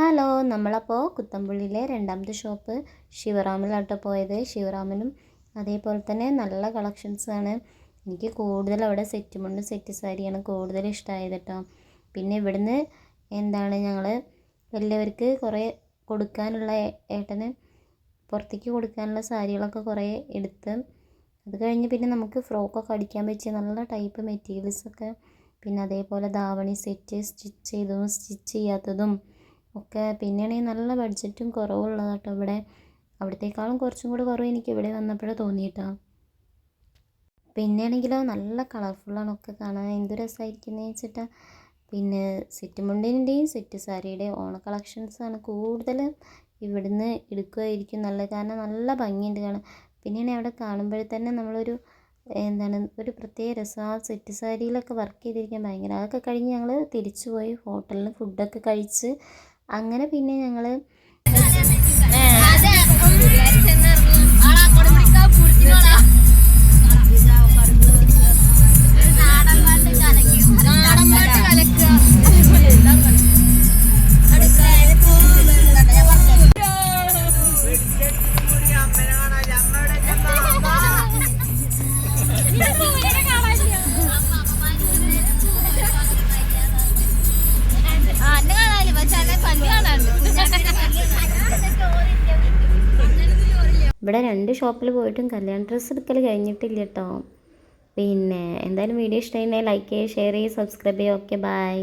Hello നമ്മളപ്പോൾ കുത്തമ്പുള്ളിയിലെ രണ്ടാമത്തെ shop ശിവറാമിലാട്ടോ പോയത്. ശിവറാമിനും അതേപോലെ തന്നെ നല്ല കളക്ഷൻസ് ആണ്. എനിക്ക് കൂടുതൽ അവിടെ സെറ്റ് മുണ്ട് സെറ്റ് സാരിയാണ് കൂടുതൽ ഇഷ്ടമായത് കേട്ടോ പിന്നെ ഇവിടുന്ന് എന്താണ് ഞങ്ങൾ വലിയവർക്ക് കുറേ കൊടുക്കാനുള്ള ഏട്ടന് പുറത്തേക്ക് കൊടുക്കാനുള്ള സാരികളൊക്കെ കുറേ എടുത്ത് അത് കഴിഞ്ഞ് പിന്നെ നമുക്ക് ഫ്രോക്കൊക്കെ അടിക്കാൻ പറ്റിയ നല്ല ടൈപ്പ് മെറ്റീരിയൽസൊക്കെ. പിന്നെ അതേപോലെ ധാവണി സെറ്റ് സ്റ്റിച്ച് ചെയ്തതും സ്റ്റിച്ച് ചെയ്യാത്തതും ഒക്കെ പിന്നെയാണെങ്കിൽ നല്ല ബഡ്ജറ്റും കുറവുള്ളതാണ് കേട്ടോ ഇവിടെ. അവിടത്തേക്കാളും കുറച്ചും കൂടി കുറവ് എനിക്ക് ഇവിടെ വന്നപ്പോഴാണ് തോന്നിയിട്ടോ. പിന്നെയാണെങ്കിലോ നല്ല കളർഫുള്ളാണ് ഒക്കെ കാണാൻ. എന്ത് രസമായിരിക്കുന്നത് വെച്ചിട്ടാ പിന്നെ സെറ്റ് മുണ്ടിന്റെയും സെറ്റ് സാരിയുടെയും ഓണ കളക്ഷൻസാണ് കൂടുതൽ ഇവിടുന്ന് എടുക്കുമായിരിക്കും നല്ലത്. കാരണം നല്ല ഭംഗിയുണ്ട് കാണാൻ. പിന്നെയാണ് അവിടെ കാണുമ്പോഴേ തന്നെ നമ്മളൊരു എന്താണ് ഒരു പ്രത്യേക രസം. ആ സെറ്റ് സാരിയിലൊക്കെ വർക്ക് ചെയ്തിരിക്കാൻ ഭയങ്കര. അതൊക്കെ കഴിഞ്ഞ് ഞങ്ങൾ തിരിച്ചു പോയി ഹോട്ടലിൽ ഫുഡൊക്കെ കഴിച്ച് അങ്ങനെ പിന്നെ ഞങ്ങൾ ഇവിടെ രണ്ട് ഷോപ്പിൽ പോയിട്ടും കല്യാണ ഡ്രസ്സ് എടുക്കൽ കഴിഞ്ഞിട്ടില്ല കേട്ടോ പിന്നെ എന്തായാലും വീഡിയോ ഇഷ്ടമായിരുന്നെങ്കിൽ ലൈക്ക് ചെയ്യുക ഷെയർ ചെയ്യുക സബ്സ്ക്രൈബ് ചെയ്യുക. Okay bye